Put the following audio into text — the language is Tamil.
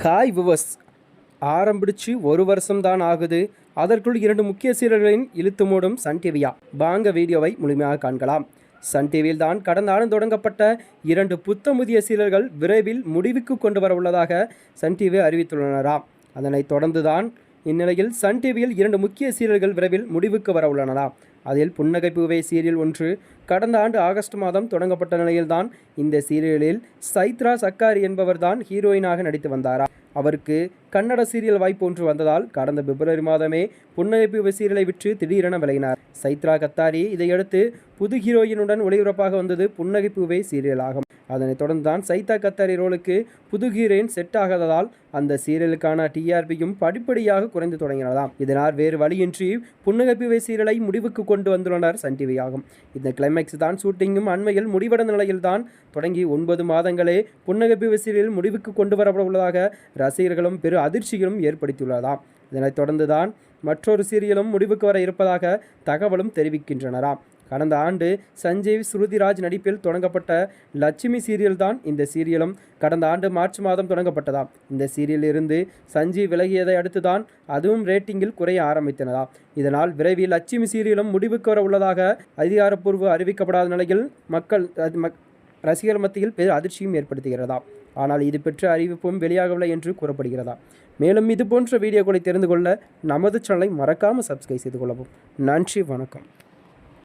ஹாய் விவஸ் ஆரம்பிச்சு ஒரு வருஷம் தான் ஆகுது. அதற்குள் இரண்டு முக்கிய சீரியல்களின் இழுத்து மூடும் சன் டிவியா. வாங்க வீடியோவை முழுமையாக காண்கலாம். சன் டிவியில் தான் கடந்த ஆண்டு தொடங்கப்பட்ட இரண்டு புத்தமுதிய சீரர்கள் சீரியல்கள் விரைவில் முடிவுக்கு கொண்டு வர உள்ளதாக சன் டிவி அறிவித்துள்ளனராம் அதனைத் தொடர்ந்துதான் இந்நிலையில் சன் டிவியில் இரண்டு முக்கிய சீரியல்கள் விரைவில் முடிவுக்கு வர உள்ளனராம் அதில் புன்னகை சீரியல் ஒன்று கடந்த ஆண்டு ஆகஸ்ட் மாதம் தொடங்கப்பட்ட நிலையில்தான் இந்த சீரியலில் சைத்ரா சக்காரி என்பவர்தான் ஹீரோயினாக நடித்து வந்தாரா. அவருக்கு கன்னட சீரியல் வாய்ப்பு ஒன்று வந்ததால் கடந்த பிப்ரவரி மாதமே புன்னகைப்பு சீரியலை விற்று திடீரென விலகினார். சைத்ரா கத்தாரி இதையடுத்து புது ஹீரோயினுடன் ஒளிபரப்பாக வந்தது புன்னகை சீரியல் ஆகும் அதனைத் தொடர்ந்து தான் சைதா கத்தாரி ரோலுக்கு புது ஹீரோயின் செட் ஆகாததால் அந்த சீரியலுக்கான டிஆர்பியும் படிப்படியாக குறைந்து தொடங்கினதாம். இதனால் வேறு வழியின்றி புன்னகப்பிவை சீரியலை முடிவுக்கு கொண்டு வந்துள்ளனர் சன் டிவி ஆகும். இந்த கிளைமேக்ஸ் தான் ஷூட்டிங்கும் அண்மையில் முடிவடைந்த நிலையில்தான் தொடங்கி ஒன்பது மாதங்களே புன்னகப்பிவை சீரியல் முடிவுக்கு கொண்டு வரப்பட உள்ளதாக ரசிகர்களும் பெரு அதிர்ச்சிகளும் ஏற்படுத்தியுள்ளதாம். இதனைத் தொடர்ந்து தான் மற்றொரு சீரியலும் முடிவுக்கு வர இருப்பதாக தகவலும் தெரிவிக்கின்றனராம். கடந்த ஆண்டு சஞ்சீவ் ஸ்ருதிராஜ் நடிப்பில் தொடங்கப்பட்ட லட்சுமி சீரியல் தான் இந்த சீரியலும் கடந்த ஆண்டு மார்ச் மாதம் தொடங்கப்பட்டதாம். இந்த சீரியலில் இருந்து சஞ்சீவ் விலகியதை அடுத்துதான் அதுவும் ரேட்டிங்கில் குறைய ஆரம்பித்தனதாம் இதனால் விரைவில் லட்சுமி சீரியலும் முடிவுக்கு வர உள்ளதாக அதிகாரப்பூர்வ அறிவிக்கப்படாத நிலையில் மக்கள் மக் ரசிகர் மத்தியில் பெரு அதிர்ச்சியும் ஏற்படுத்துகிறதாம் ஆனால் இது பெற்ற அறிவிப்பும் வெளியாகவில்லை என்று கூறப்படுகிறதா? மேலும் இது போன்ற வீடியோக்களை தெரிந்து கொள்ள நமது சேனலை மறக்காமல் சப்ஸ்கிரைப் செய்து கொள்ளவும். நன்றி வணக்கம்.